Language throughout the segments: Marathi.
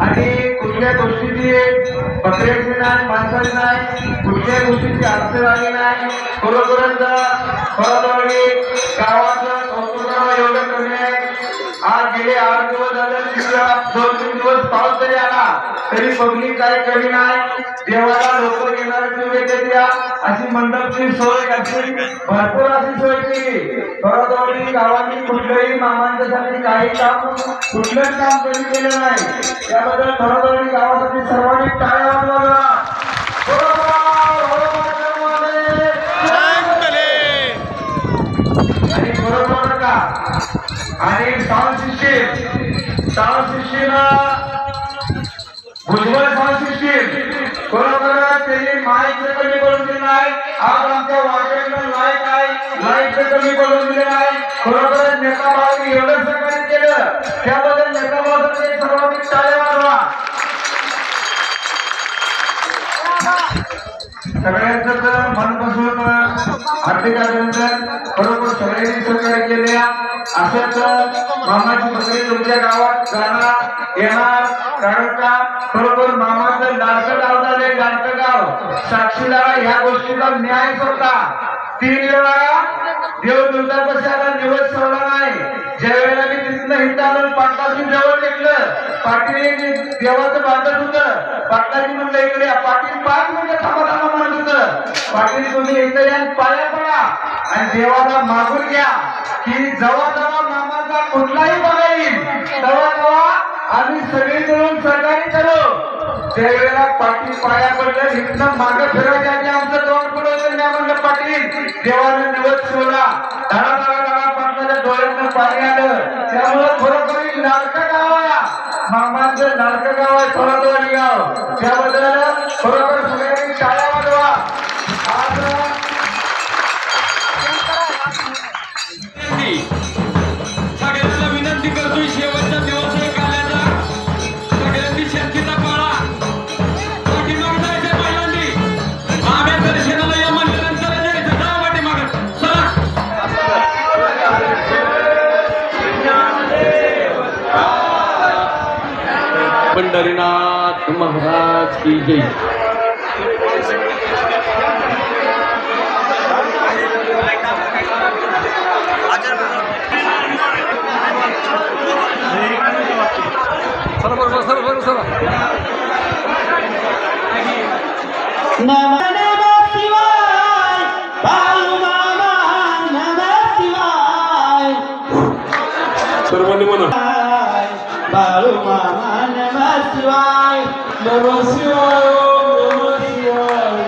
आणि कुठल्या गोष्टीची बकऱ्याची नाही माणसाची नाही कुठल्या गोष्टीची अडचण आली नाही. खरोखरच खरोखरी गावाचं कौतुक एवढं करणे आज गेले आठ दिवस झाले तिथं दोन तीन दिवस पाऊस जरी आला. तरी पब्लिक काही कमी नाही. देवाला लोक येणार येते त्या. अशी मंडपची सोय अशी भरपूर अशी सोय केली. बरोबर गावांनी कुठलंही मामांच्यासाठी काही काम कुठलंच काम कमी केलं नाही. त्याबद्दल बरोबर गावासाठी सर्वांनी system sound Bhujbal sound system बरोबर त्यांनी माईकचं कमी करून दिलं नाही. आज आमच्या वाटेनं लाइट आहे. लाईटचं कमी करून दिले नाही. बरोबर नेता भावानी एवढं सहकार्य केलं. त्याबद्दल नेता भावासाठी सर्वांनी टाळ्या सगळ्यांचं तर मनपासून हार्दिक अभिनंदन. बरोबर सगळ्यांनी सहकार्य केले असंच मामाची बकरी तुमच्या गावात जाणार येणार कारण का बरोबर मामाचं लाडकं गाव झालंय लाडकं गाव. साक्षीला ह्या गोष्टीचा न्याय होता तीन वेळा देव दुर्गापाशाला निवड सोडला नाही. ज्या वेळेला मी तिथनं हिंद आणून पाटलाची जवळ घेतलं पाटील देवाचं बांधत होतं. पाटलाजी म्हणलं इकडे पाटील पाच मिनिटं थांबा थांबा म्हणत होतं. पाटील तुम्ही इकडे या पाया पडा आणि देवाला मागून घ्या की जवळ जवळ मामाचा कुठलाही बघा येईल तेव्हा तेव्हा आम्ही सगळे मिळून सहकार्य करू. त्यावेळेला पाटील पाया पडलं इथनं मागं फिरवायच्या आमचं तोंड पुढे म्हणलं पाटील देवानं पाणी आलं त्यामुळं खरोखर लाडकं गाव. आहे मामांचं लाडकं गाव आहे थोरातवाडी गाव त्याबद्दल खरोखर पंढरीनाथ महाराज की जय नम नम शिवाय बाळू मामा नम शिवाय सर्वांनी म्हणा बाळू मामा नम शिवाय नम शिवाय नम शिवाय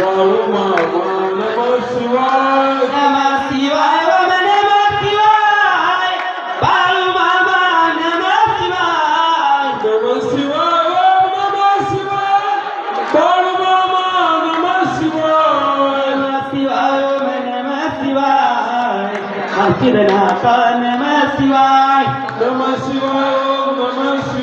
बाळू मामा नम शिवाय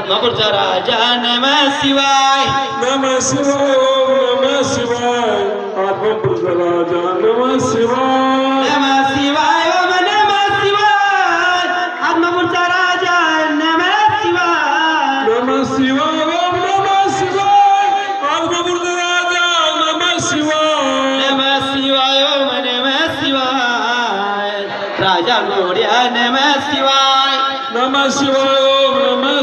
आत्मापूरचा राजा नम शिवाय. नम शिवाय. नम शिवाय आत्मपुरुष राजा नम शिवाय नम शिवाय ओम नम शिवाय आत्मापूरचा राजा नम शिवाय नम शिवाय नम शिवाय आत्मपुरुष राजा नम शिवाय नम शिवाय ओम नम शिवाय राजा घोड्या नम शिवाय. नम शिवाय.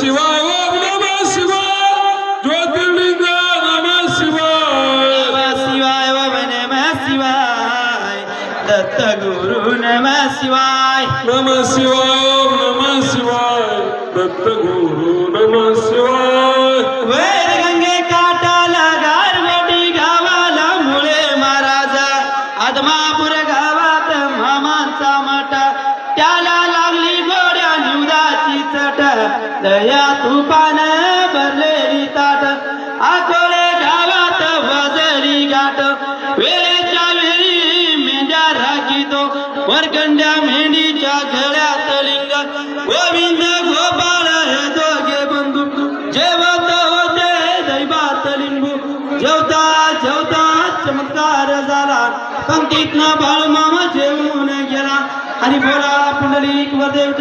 शिवाय ओम नम शिवाय ज्योतिर्लिंगा नम शिवाय नम शिवाय ओम नम शिवाय दत्त गुरु नम शिवाय नम शिवाय ओम नम शिवाय दत्त गुरु नम शिवाय दया तुपान भरलेली ताट आकोळे गावात वजरी गाठ वेळेच्या वेळी मेंढ्या राखीतो वरकंड्या मेंढीच्या गळ्यात लिंग. गोविंद गोपाळ हे दोघे बंधू जेवत होते दैवात लिंबू. जेवता जेवता चमत्कार झाला. पंक्तीतनं बाळ मामा जेवून गेला. आणि बोला पुंडलिक वदेव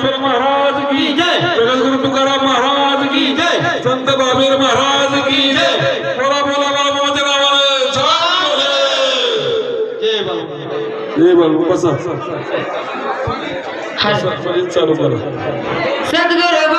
ज्ञानेश्वर महाराज की जय। जगद्गुरु तुकाराम महाराज की जय। संत बाबीर महाराज की जय। बोला बोला बोले. जय बाबा जय बाबू। बसा। बसा, चालू करा। सद्गुरु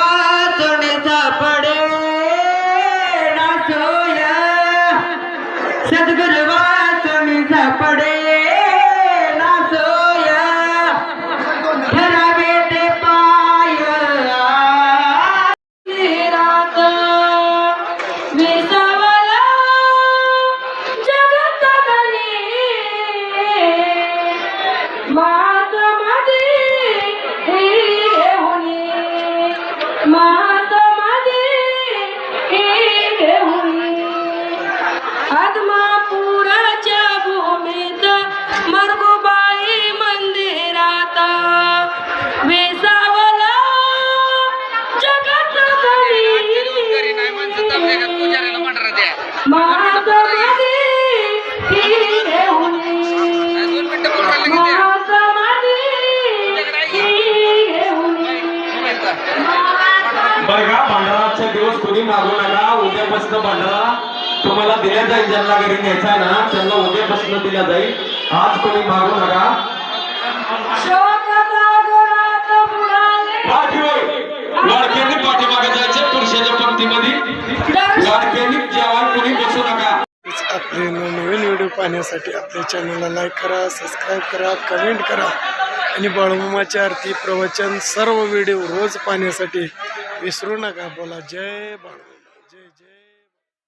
मागू नका उद्यापासून भांडारा तुम्हाला दिल्या जाईल ज्यांना घरी न्यायचा ना त्यांना उद्यापासून दिल्या जाईल. आज कोणी मागू नका. शोकसागरात लाडक्यांनी पाठीमागे जायचे पुरुषाच्या पंक्तीमध्ये. लाडक्यांनी जेवण कोणी बसू नका. आपले नवीन व्हिडिओ पाहण्यासाठी आपल्या चॅनलला लाईक करा सबस्क्राईब करा कमेंट करा. आणि बाळूमामाची आरती प्रवचन सर्व व्हिडिओ रोज पाहण्यासाठी विसरू नका बोला. जय बाळू.